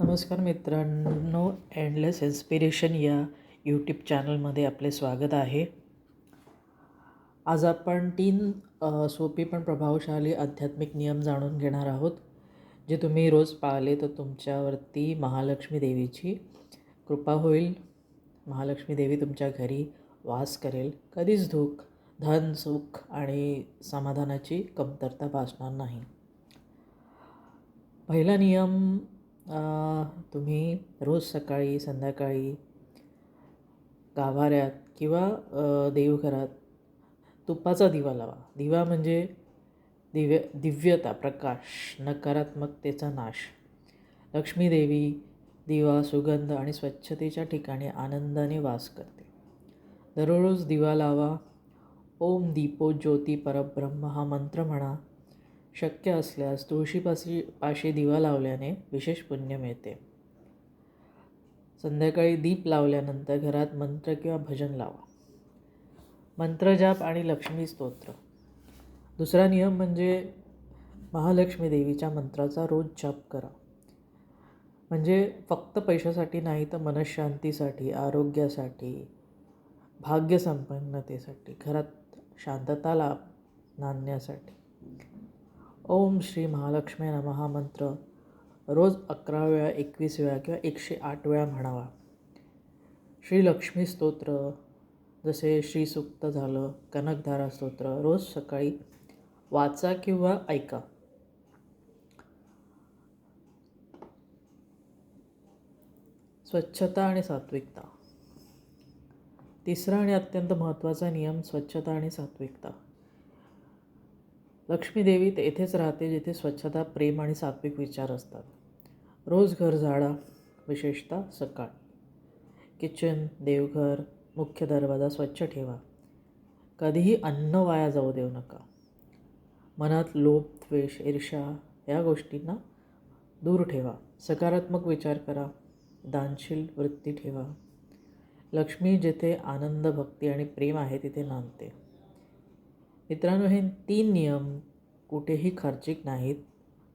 नमस्कार मित्रांनो अँडलेस इन्स्पिरेशन या यूट्यूब चॅनलमध्ये आपले स्वागत आहे. आज आपण तीन सोपी पण प्रभावशाली आध्यात्मिक नियम जाणून घेणार आहोत जे तुम्ही रोज पाळले तर तुमच्यावरती महालक्ष्मी देवीची कृपा होईल. महालक्ष्मी देवी तुमच्या घरी वास करेल. कधीच दुःख धन सुख आणि समाधानाची कमतरता भासणार नाही. पहिला नियम तुम्ही रोज सकाळी संध्याकाळी गाभाऱ्यात किंवा देवघरात तुपाचा दिवा लावा. दिवा म्हणजे दिव्य दिव्यता प्रकाश नकारात्मकतेचा नाश. लक्ष्मी देवी दिवा सुगंध आणि स्वच्छतेच्या ठिकाणी आनंदाने वास करते. दररोज दिवा लावा. ओम दीपो ज्योती परब्रह्म हा मंत्र म्हणा. शक्य असल्यास तुळशीपाशी पाशी दिवा लावल्याने विशेष पुण्य मिळते. संध्याकाळी दीप लावल्यानंतर घरात मंत्र किंवा भजन लावा. मंत्रजाप आणि लक्ष्मी स्तोत्र. दुसरा नियम म्हणजे महालक्ष्मी देवीच्या मंत्राचा रोज जप करा. म्हणजे फक्त पैशासाठी नाही तर मनशांतीसाठी आरोग्यासाठी भाग्यसंपन्नतेसाठी घरात शांतता लाभ नांदण्यासाठी. ओम श्री महालक्ष्मी नमः हा मंत्र. रोज अकरा वेळा एकवीस वेळा किंवा एकशे आठ वेळा म्हणावा. श्री लक्ष्मी स्तोत्र जसे श्रीसुक्त झालं कनकधारा स्तोत्र रोज सकाळी वाचा किंवा ऐका. स्वच्छता आणि सात्विकता. तिसरा आणि अत्यंत महत्त्वाचा नियम स्वच्छता आणि सात्विकता. लक्ष्मी देवी तेथेच राहते जिथे स्वच्छता प्रेम आणि सात्विक विचार असतात. रोज घर झाडा विशेषतः सकाळ. किचन देवघर मुख्य दरवाजा स्वच्छ ठेवा. कधीही अन्न वाया जाऊ देऊ नका. मनात लोभ द्वेष ईर्षा या गोष्टींना दूर ठेवा. सकारात्मक विचार करा. दानशील वृत्ती ठेवा. लक्ष्मी जिथे आनंद भक्ती आणि प्रेम आहे तिथे नांदते. मित्रांनो हे तीन नियम कुठेही खर्चिक नाहीत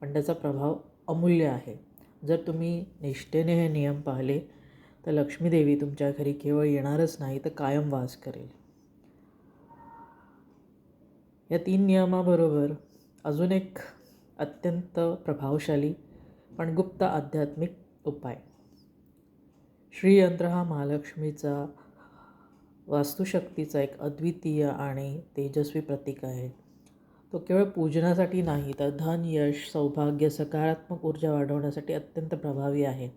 पण त्याचा प्रभाव अमूल्य आहे. जर तुम्ही निष्ठेने हे नियम पाहिले तर लक्ष्मीदेवी तुमच्या घरी केवळ येणारच नाही तर कायम वास करेल. या तीन नियमाबरोबर अजून एक अत्यंत प्रभावशाली पण गुप्त आध्यात्मिक उपाय. श्रीयंत्र हा महालक्ष्मीचा वास्तुशक्तीचा एक अद्वितीय आणि तेजस्वी प्रतीक आहे. तो केवळ पूजनासाठी नाही तर धन यश सौभाग्य सकारात्मक ऊर्जा वाढवण्यासाठी अत्यंत प्रभावी आहे.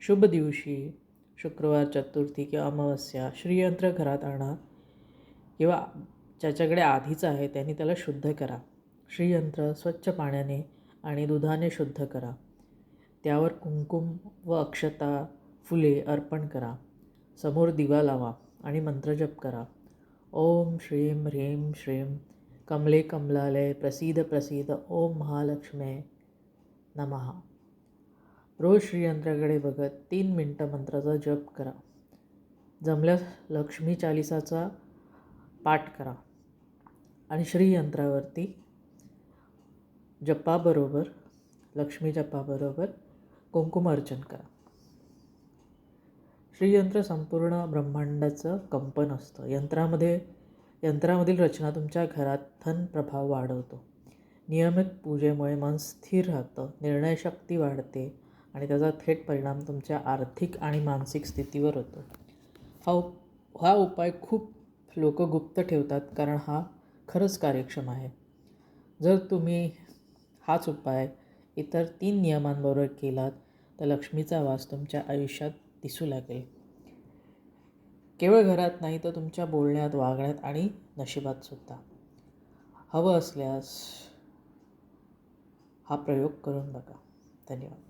शुभ दिवशी शुक्रवार चतुर्थी किंवा अमावस्या श्रीयंत्र घरात आणा किंवा ज्याच्याकडे आधीच आहे त्यांनी त्याला शुद्ध करा. श्रीयंत्र स्वच्छ पाण्याने आणि दुधाने शुद्ध करा. त्यावर कुंकुम व अक्षता फुले अर्पण करा. समोर दिवा लावा. आणि मंत्रजप करा. ओम श्रीं ह्रीं श्रीम कमले कमलालय प्रसिद्ध प्रसिद्ध ओम महालक्ष्मे नमहा रोज श्रीयंत्राकडे बघत तीन मिनटं मंत्राचा जप करा. जमल्यास लक्ष्मी चालिसाचा पाठ करा. आणि श्रीयंत्रावरती जपाबरोबर लक्ष्मी जपाबरोबर कुंकुम अर्चन करा. श्रीयंत्र संपूर्ण ब्रह्मांडाचं कंपन असतं. यंत्रामध्ये यंत्रामधील रचना तुमच्या घरात धन प्रभाव वाढवतो. नियमित पूजेमुळे मन स्थिर राहतं निर्णयशक्ती वाढते आणि त्याचा थेट परिणाम तुमच्या आर्थिक आणि मानसिक स्थितीवर होतो. हा उप हा उपाय खूप लोक गुप्त ठेवतात कारण हा खरंच कार्यक्षम आहे. जर तुम्ही हाच उपाय इतर तीन नियमांबरोबर केलात तर लक्ष्मीचा वास तुमच्या आयुष्यात दिसू लागेल. केवळ घरात नाही तर तुमच्या बोलण्यात वागण्यात आणि नशिबातसुद्धा हवं असल्यास हा प्रयोग करून बघा. धन्यवाद.